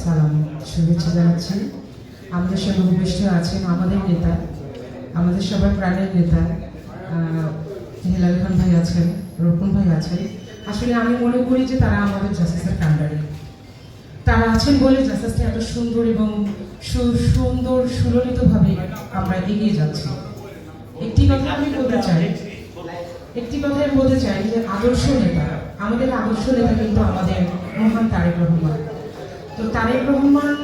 সালাম, শুভেচ্ছা জানাচ্ছি। আমাদের সঙ্গে উপবিষ্ট আছেন, আমাদের নেতা, আমাদের সবার প্রাণের নেতা হেলাল খান ভাই আছেন রকুন ভাই আছেন। আসলে আমি মনে করি যে তারা আমাদের জাস্টিসের কান্ডারি তারা আছেন বলে জাস্টিসটা এত সুন্দর এবং সুন্দর, সুললিতভাবে আমরা এগিয়ে যাচ্ছি। একটি কথা আমি বলতে চাই, একটি কথা আমি বলতে চাই যে আদর্শ নেতা, আমাদের আদর্শ নেতা কিন্তু আমাদের মহান তারেক রহমান। তো তারেক রহমান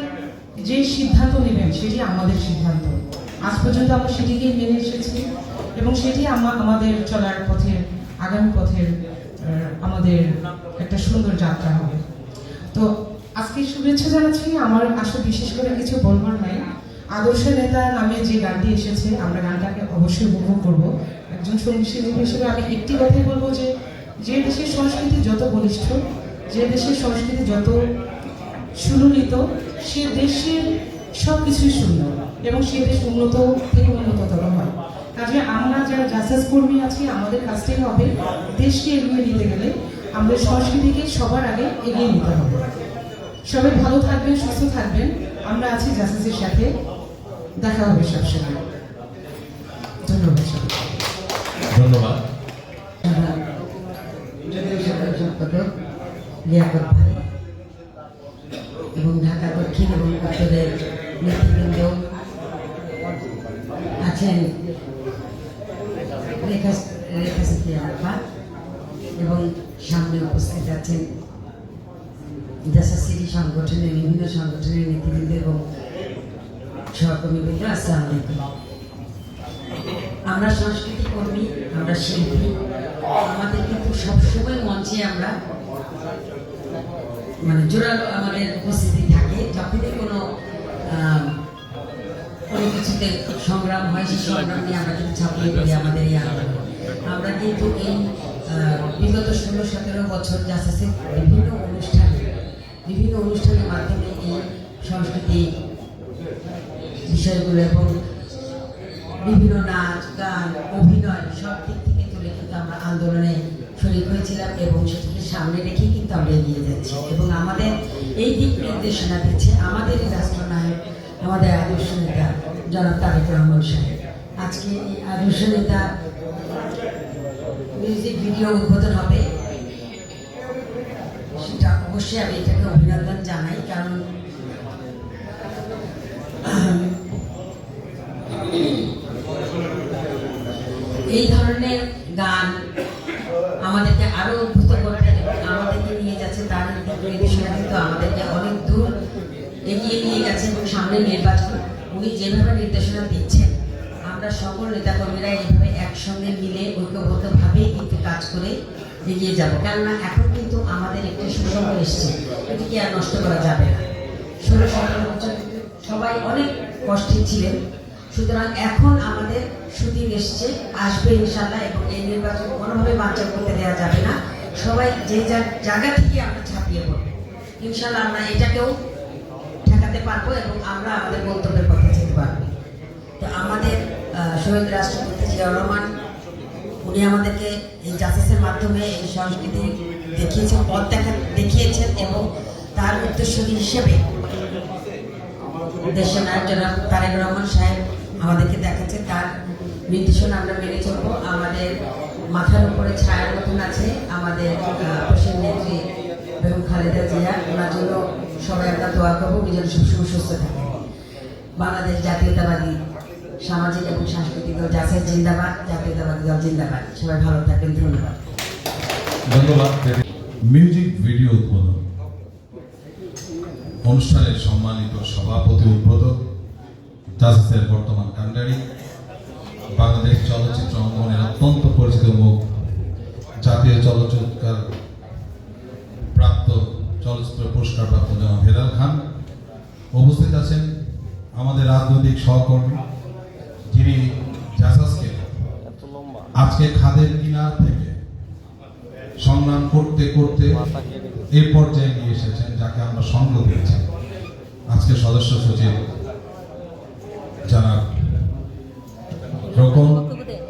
যে সিদ্ধান্ত নেবেন, সেটি আমাদের সিদ্ধান্ত। আজ পর্যন্ত আমরা সেটিকেই মেনে এসেছি এবং সেটি আমা- আমাদের চলার পথের আগামী পথের আমাদের একটা সুন্দর যাত্রা হবে। তো আজকে শুভেচ্ছা জানাচ্ছি। আমার আসলে বিশেষ করে কিছু বলবার নাই। আদর্শ নেতা নামে যে গানটি এসেছে, আমরা গানটাকে অবশ্যই উপভোগ করব। একজন সংগীত হিসেবে আমি একটি কথাই বলব যে যে দেশের সংস্কৃতি যত বলিষ্ঠ, যে দেশের সংস্কৃতি যত সুললিত সে দেশের সব কিছুই সুন্দর এবং সে দেশ উন্নত থেকে উন্নততর হয়। কাজে আমরা যারা জাস্টিস কর্মী আছি আমাদের কাজটাই হবে দেশকে এগিয়ে নিতে গেলে আমাদের সংস্কৃতিকে সবার আগে এগিয়ে নিতে হবে। সবাই ভালো থাকবেন সুস্থ থাকবেন। আমরা আছি জাস্টিসের সাথে। দেখা হবে সবসময় ধন্যবাদ ধন্যবাদ। আমরা সংস্কৃতি কর্মী, আমরা শিল্পী আমাদের কিন্তু সবসময় মঞ্চে আমরা মানে জোরালো আমাদের উপস্থিতি থাকে। যখনই কোনো কোনো কিছুতে সংগ্রাম হয়, সেই সংগ্রাম নিয়ে আমরা কিন্তু ছাপিয়ে পড়ি আমাদের এই আমরা কিন্তু এই বিগত ষোলো, সতেরো বছর যাচ্ছে বিভিন্ন অনুষ্ঠানে, বিভিন্ন অনুষ্ঠানের মাধ্যমে এই সংস্কৃতি বিষয়গুলো এবং বিভিন্ন নাচ, গান, অভিনয় সব দিক থেকে তুলে কিন্তু আমরা আন্দোলনে শরীর হয়েছিলাম এবং সেটিকে সামনে রেখে কিন্তু আমরা এগিয়ে যাচ্ছি। এবং আমাদের এই দিক নির্দেশনা দিচ্ছে আমাদের রাষ্ট্রনায়ক, আমাদের আদর্শ নেতা জনাব তারেক রহমান সাহেব। আজকে এই আদর্শ নেতা মিউজিক ভিডিও উদ্বোধন হবে। সেটা অবশ্যই আমি এটাকে অভিনন্দন জানাই, কারণ এই ধরনের গান আমাদেরকে আরও উদ্ভূত করতে আমাদেরকে নিয়ে যাচ্ছে তার নির্দেশনা কিন্তু আমাদেরকে অনেক দূর এগিয়ে নিয়ে গেছে এবং সামনে নির্বাচন উনি যেভাবে নির্দেশনা দিচ্ছেন, আমরা সকল নেতাকর্মীরা এইভাবে একসঙ্গে মিলে ঐক্যবদ্ধভাবে কিন্তু কাজ করে এগিয়ে যাব। কেননা এখন কিন্তু আমাদের একটি সুসংঘ এসছে, এটিকে আর নষ্ট করা যাবে না। ষোলো সতেরো বছর সবাই অনেক কষ্টে ছিলেন সুতরাং এখন আমাদের সুদিন এসছে, আসবে ইনশাল্লাহ এবং এই নির্বাচন কোনোভাবে বাঞ্চাল করতে দেওয়া যাবে না। সবাই যে যার জায়গা থেকে আমরা ছাপিয়ে পড়ব। ইনশাল্লাহ আমরা এটাকেও ঠেকাতে পারব এবং আমরা আমাদের গন্তব্যের পথে যেতে পারব। তো আমাদের শহীদ রাষ্ট্রপতি জিয়াউর রহমান, উনি আমাদেরকে এই জাসিসের মাধ্যমে এই সংস্কৃতি দেখিয়েছেন, পথ দেখা, দেখিয়েছেন এবং তার উত্তরসূরি হিসেবে দেশের নায়ক জনাব তারেক রহমান সাহেব আমাদেরকে দেখাচ্ছে তার নির্দেশনা আমরা মেনে চলবো। আমাদের মাথার উপরে ছায়ার মতন আছে আমাদের দেশের নেত্রী বেগম খালেদা জিয়া। ওনার জন্য সবাই আমরা দোয়া করব যেন সবসময় সুস্থ থাকে বাংলাদেশ জাতীয়তাবাদী সামাজিক এবং সাংস্কৃতিক দল জাসের জিন্দাবাদ, জাতীয়তাবাদী দল জিন্দাবাদ। সবাই ভালো থাকবেন, ধন্যবাদ। ধন্যবাদ। মিউজিক ভিডিও উদ্বোধন। অনুষ্ঠানের সম্মানিত সভাপতি উদ্বোধক জাসিসের বর্তমান কান্ডারি বাংলাদেশ চলচ্চিত্র অঙ্গনের অত্যন্ত পরিচিত মুখ, জাতীয় চলচ্চিত্র প্রাপ্ত চলচ্চিত্র পুরস্কার প্রাপ্ত জনাব হেলাল খান। উপস্থিত আছেন আমাদের রাজনৈতিক সহকর্মী, যিনি জাসাসকে আজকে খাদের কিনার থেকে সংগ্রাম করতে করতে এই পর্যায়ে নিয়ে এসেছেন, যাকে আমরা সঙ্গ দিয়েছি। আজকে সদস্য সচিব জানাব। রকম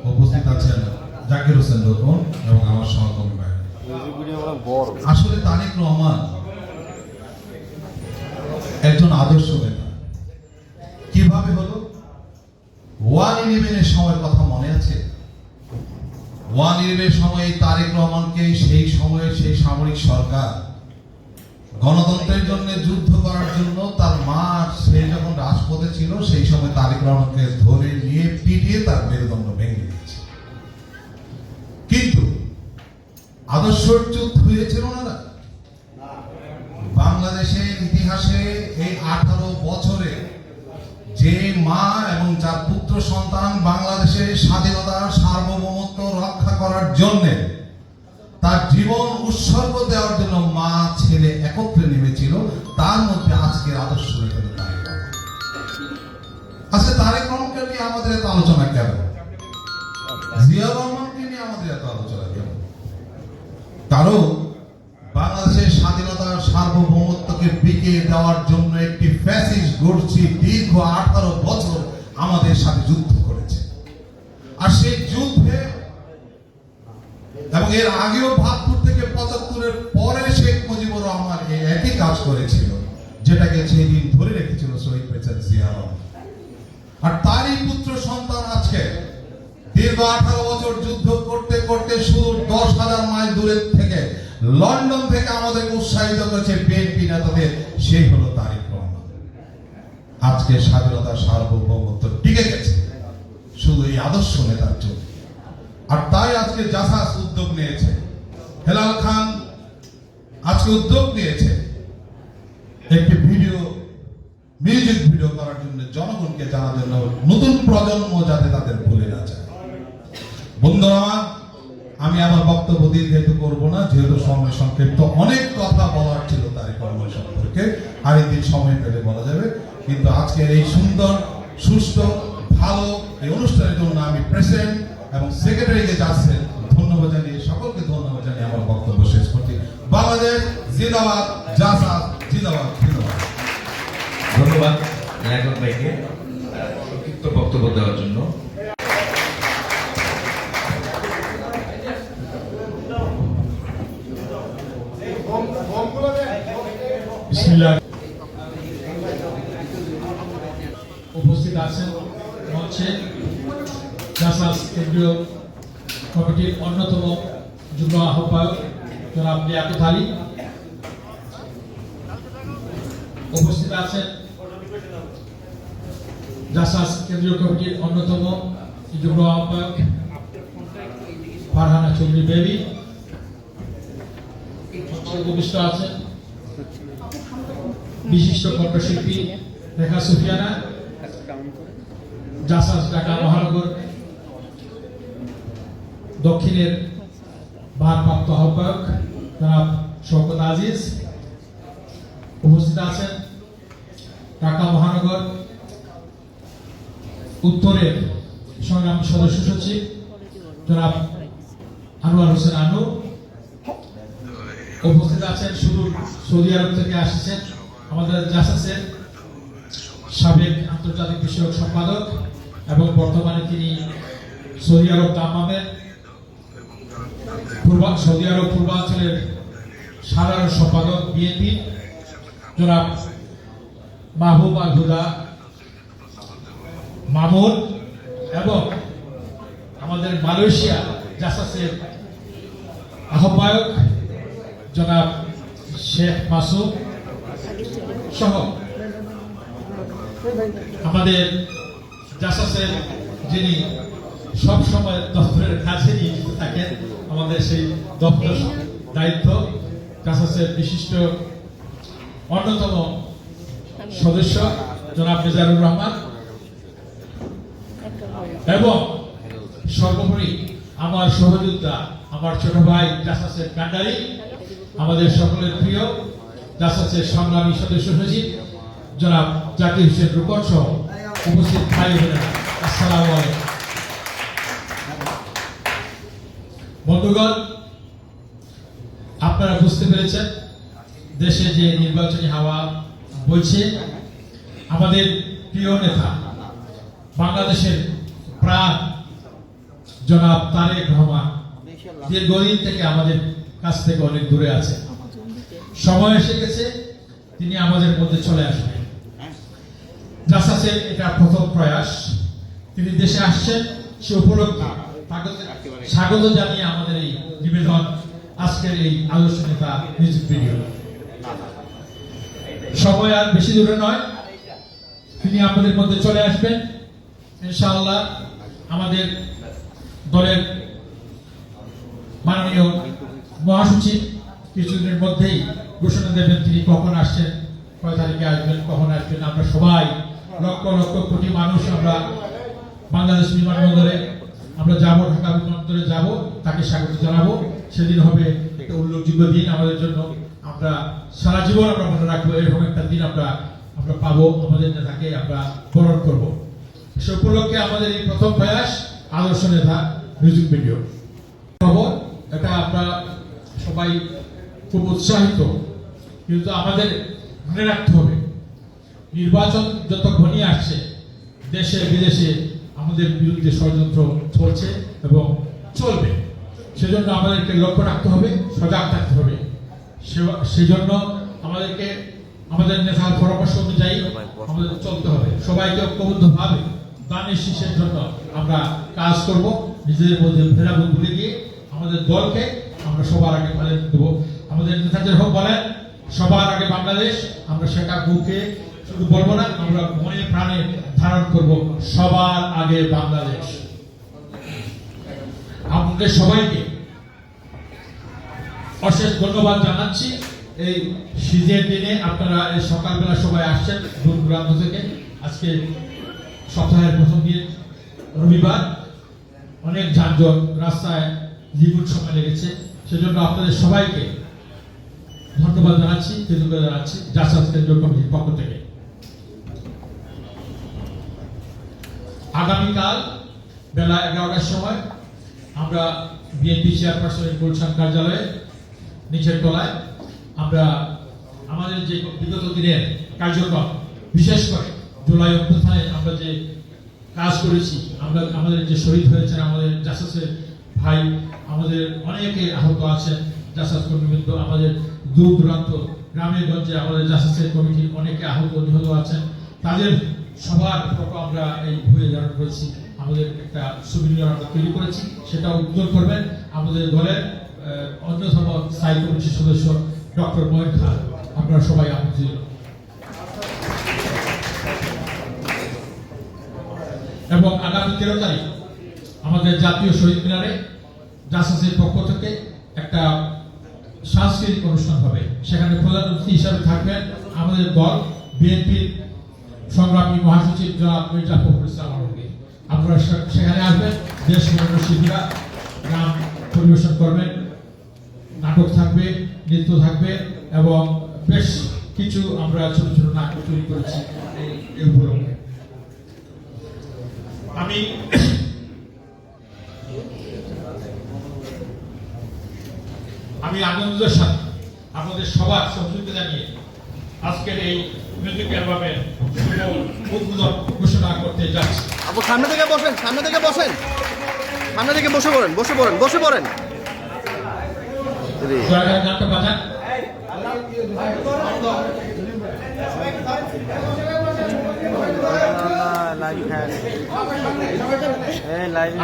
উপস্থিত আছেন জাকির হোসেন রকম এবং আমার আসলে রহমান একজন আদর্শ নেতা। কীভাবে হলো? ওয়ান ইলেভেনের সময়ের কথা মনে আছে? ওয়ান ইলেভেনের সময় তারেক রহমানকে সেই সময়ের সেই সামরিক সরকার গণতন্ত্রের জন্য যুদ্ধ করার জন্য তার মা, সে যখন রাজপথে ছিল, সেই সময় তারেক রহমানকে ধরে নিয়ে পিটিয়ে তার মেরুদণ্ড ভেঙে দিয়েছে। কিন্তু আদর্শচ্যুত হয়েছিল না বাংলাদেশের ইতিহাসে এই আঠারো বছরে যে মা এবং যার পুত্র সন্তান বাংলাদেশের স্বাধীনতা, সার্বভৌমত্ব রক্ষা করার জন্য তার জীবন উৎসর্গ দেওয়ার জন্য মা, ছেলে একত্রে নেমেছিল, তার মধ্যে আজকের আদর্শ। আজকে তারেক রহমানকে নিয়ে আমাদের এত আলোচনা কেন জিয়া রহমানকে নিয়ে আমাদের এত আলোচনা কেন বাংলাদেশের স্বাধীনতার সার্বভৌমত্বকে বিকে দেওয়ার জন্য একটি ফ্যাসিস্ট গোষ্ঠী দীর্ঘ আঠারো বছর আমাদের সাথে যুদ্ধ করেছে। আর সেই যুদ্ধে আগেও বাহাত্তর থেকে পঁচাত্তরের পরে শেখ মুজিবুর রহমান এই একই কাজ করেছিল, যেটাকে সেদিন ধরে রেখেছিল শহীদ প্রেসিডেন্ট জিয়া আর তারই পুত্র সন্তান আজকে। দীর্ঘ আঠারো বছর যুদ্ধ করতে করতে শুধু দশ হাজার মাইল দূরের থেকে লন্ডন থেকে আমাদের উৎসাহিত করেছে বিএনপি নেতাদের, সেই হলো তারিক রহমান আজকে স্বাধীনতার সার্বভৌমত্ব টিকে গেছে। শুধু এই আদর্শ নেতার জন্য। আর তাই আজকে জাসাস উদ্যোগ নিয়েছে। হেলাল খান আজকে উদ্যোগ নিয়েছে। একটি ভিডিও, মিউজিক ভিডিও করার জন্য জনগণকে জানার জন্য নতুন প্রজন্ম যাতে তাদের ভুলে না যায়। বন্ধুরা, আমি আমার বক্তব্য দীর্ঘায়িত করব না, যেহেতু সময় সংক্ষিপ্ত, অনেক কথা বলার ছিল তার কর্ম সম্পর্কে, আরেকদিন সময় পেলে বলা যাবে। কিন্তু আজকের এই সুন্দর সুস্থ ভালো এই অনুষ্ঠানের জন্য আমি প্রেসিডেন্ট এবং সেক্রেটারিকে যাচ্ছেন ধন্যবাদ জানিয়ে সকলকে ধন্যবাদ জানিয়ে আমার বক্তব্য শেষ করছি। বাংলাদেশ জিন্দাবাদ জাসাদ জিন্দাবাদ জিন্দাবাদ ধন্যবাদ লেখক ভাইকে সংক্ষিপ্ত বক্তব্য দেওয়ার জন্য। উপস্থিত আছেন মঞ্চে জাসাস কেন্দ্রীয় কমিটির অন্যতম যুগ্ম আহ্বায়ক জনাব লিয়াকত আলী উপস্থিত আছেন জাসাস কেন্দ্রীয় কমিটির অন্যতম যুগ্ম আহ্বায়ক ফারহানা চৌধুরী বেবি উপস্থিত আছেন বিশিষ্ট কণ্ঠশিল্পী রেখা সুফিয়ানা, জাসাস ঢাকা মহানগর দক্ষিণের ভারপ্রাপ্ত আহ্বায়ক জনাব শওকত আজিজ উপস্থিত আছেন ঢাকা মহানগর উত্তরের সংগ্রাম সদস্য সচিব জনাব আনোয়ার হোসেন আনু উপস্থিত আছেন, শুধু সৌদি আরব থেকে আসছেন আমাদের জাসাসের সাবেক আন্তর্জাতিক বিষয়ক সম্পাদক এবং বর্তমানে তিনি সৌদি আরব দামামের সৌদি আরব পূর্বাঞ্চলের সাধারণ সম্পাদক, বিএনপি, জনাব মাহবুব আল হুদা মামুন এবং আমাদের মালয়েশিয়া জাসাসের আহ্বায়ক জনাব শেখ মাসুদ সহ আমাদের জাসাসের যিনি সব সময় দপ্তরের কাছে নিয়োজিত থাকেন আমাদের সেই দপ্তর দায়িত্ব। জাসাসের বিশিষ্ট অন্যতম সদস্য, জনাব মেজারুর রহমান। এবং সর্বোপরি আমার সহযোদ্ধা, আমার ছোট ভাই জাসাসের কান্ডারি, আমাদের সকলের প্রিয় জাসাসের সংগ্রামী সদস্য সচিব, জনাব জাকির হোসেন রূপন সহ উপস্থিত ভাই বোনেরা। আসসালামু আলাইকুম। বন্ধুগণ, আপনারা বুঝতে পেরেছেন, দেশে যে নির্বাচনী হাওয়া বইছে, আমাদের প্রিয় নেতা, বাংলাদেশের প্রাণ, জনাব তারেক রহমান, দীর্ঘদিন থেকে আমাদের কাছ থেকে অনেক দূরে আছে। সময় এসে গেছে, তিনি আমাদের মধ্যে চলে আসবেন। জাসাসের এটা প্রথম প্রয়াস। তিনি দেশে আসছেন, সে উপলক্ষে স্বাগত জানিয়ে আমাদের এই নিবেদন আজকের এই আলোচনাটা মিউজিক ভিডিও সময় আর বেশি দূরে নয়। তিনি আমাদের মধ্যে চলে আসবেন। ইনশাআল্লাহ আমাদের দলের মাননীয় মহাসচিব কিছুদিনের মধ্যেই ঘোষণা দেবেন তিনি কখন আসছেন, কয় তারিখে আসবেন, কখন আসবেন। আমরা সবাই লক্ষ লক্ষ কোটি মানুষ আমরা বাংলাদেশ বিমানবন্দরে আমরা যাব, ঢাকা বিমানবন্দরে যাব, তাকে স্বাগত জানাব। সেদিন হবে একটা উল্লেখযোগ্য দিন আমাদের জন্য। আমরা সারা জীবন আমরা মনে রাখব, এরকম একটা দিন আমরা আমরা পাবো, আমাদের নেতাকে আমরা বরণ করব। সে উপলক্ষে আমাদের এই প্রথম প্রয়াস আদর্শ নেতা মিউজিক ভিডিও খবর, এটা আমরা সবাই খুব উৎসাহিত, কিন্তু আমাদের মনে রাখতে হবে, নির্বাচন যত ঘনিয়ে আসছে, দেশে, বিদেশে আমাদের বিরুদ্ধে ষড়যন্ত্র চলছে এবং চলবে। সেজন্য আমাদেরকে লক্ষ্য রাখতে হবে, সজাগ থাকতে হবে। সেজন্য আমাদেরকে আমাদের নেতার পরামর্শ অনুযায়ী আমাদের চলতে হবে। সবাইকে ঐক্যবদ্ধ ভাবে দানের শীষের জন্য আমরা কাজ করব। নিজেদের মধ্যে ভেদাভেদ ভুলে গিয়ে আমাদের দলকে আমরা সবার আগে প্রাধান্য দেবো। আমাদের নেতাদের হোক বলেন, সবার আগে বাংলাদেশ, আমরা সেটা বুকে শুধু বলব না, আমরা মনে প্রাণে ধারণ করব সবার আগে বাংলাদেশ। আপনাদের সবাইকে অশেষ ধন্যবাদ জানাচ্ছি। এই শীতের দিনে আপনারা এই সকালবেলা সবাই আসছেন দূর দূরান্ত থেকে। আজকে সপ্তাহের প্রথম দিন, রবিবার। অনেক যানজট রাস্তায় দ্বিগুণ সময় লেগেছে। সেজন্য আপনাদের সবাইকে ধন্যবাদ জানাচ্ছি, কৃতজ্ঞতা জানাচ্ছি। জাসাস কেন্দ্রীয় কমিটির পক্ষ থেকে। আগামীকাল বেলা এগারোটার সময় আমরা বিএনপি চেয়ারপারসনের গুলশান কার্যালয়ে, নিচের তলায় আমরা আমাদের যে বিগত দিনের কার্যক্রম, বিশেষ করে জুলাই অভ্যুত্থানে আমরা যে কাজ করেছি, আমরা আমাদের যে শহীদ হয়েছেন আমাদের জাসাসের ভাই, আমাদের অনেকে আহত আছেন জাসাস কর্মীবৃন্দ, আমাদের দূর দূরান্ত গ্রামে গঞ্জে আমাদের জাসাসের কমিটির অনেকে আহত, নিহত আছেন। তাদের সবার ফটো আমরা এই বইয়ে ধারণ করেছি। আমাদের একটা সুবিধা আমরা তৈরি করেছি সেটা উদ্যোগ করবেন। আমাদের দলের অন্যতম স্থায়ী কমিটির সদস্য ডক্টর মহিন খান আপনারা সবাই আমন্ত্রিত। এবং আগামী তেরো তারিখ আমাদের জাতীয় শহীদ মিনারে জাসাসের পক্ষ থেকে একটা সাংস্কৃতিক অনুষ্ঠান হবে। সেখানে প্রধান অতিথি হিসাবে থাকবেন আমাদের দল, বিএনপির সংগ্রামী মহাসচিব জনাব মির্জা ফখরুল ইসলাম আলমগীর। আপনারা সেখানে আসবেন, দেশ শিল্পীরা গান পরিবেশন করবেন, নাটক থাকবে, নৃত্য থাকবে, এবং বেশ কিছু আমরা ছোট ছোট নাটক তৈরি করেছি এই উপলক্ষে। আমি আমি আনন্দের সাথে আপনাদের সবার সহযোগিতা জানিয়ে আজকের এই মিউজিক অ্যালবামের উদ্বোধন ঘোষণা করতে যাচ্ছি। আপু সামনে থেকে বসেন সামনে থেকে বসেন। সামনে থেকে বসে পড়েন বসে পড়েন বসে পড়েন। গানটা বাজান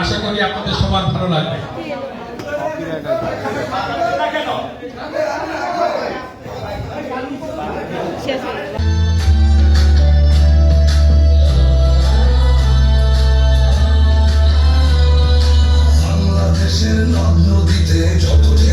আশা করি আপনাদের সবার ভালো লাগবে। বাংলাদেশের নদ নদীতে যত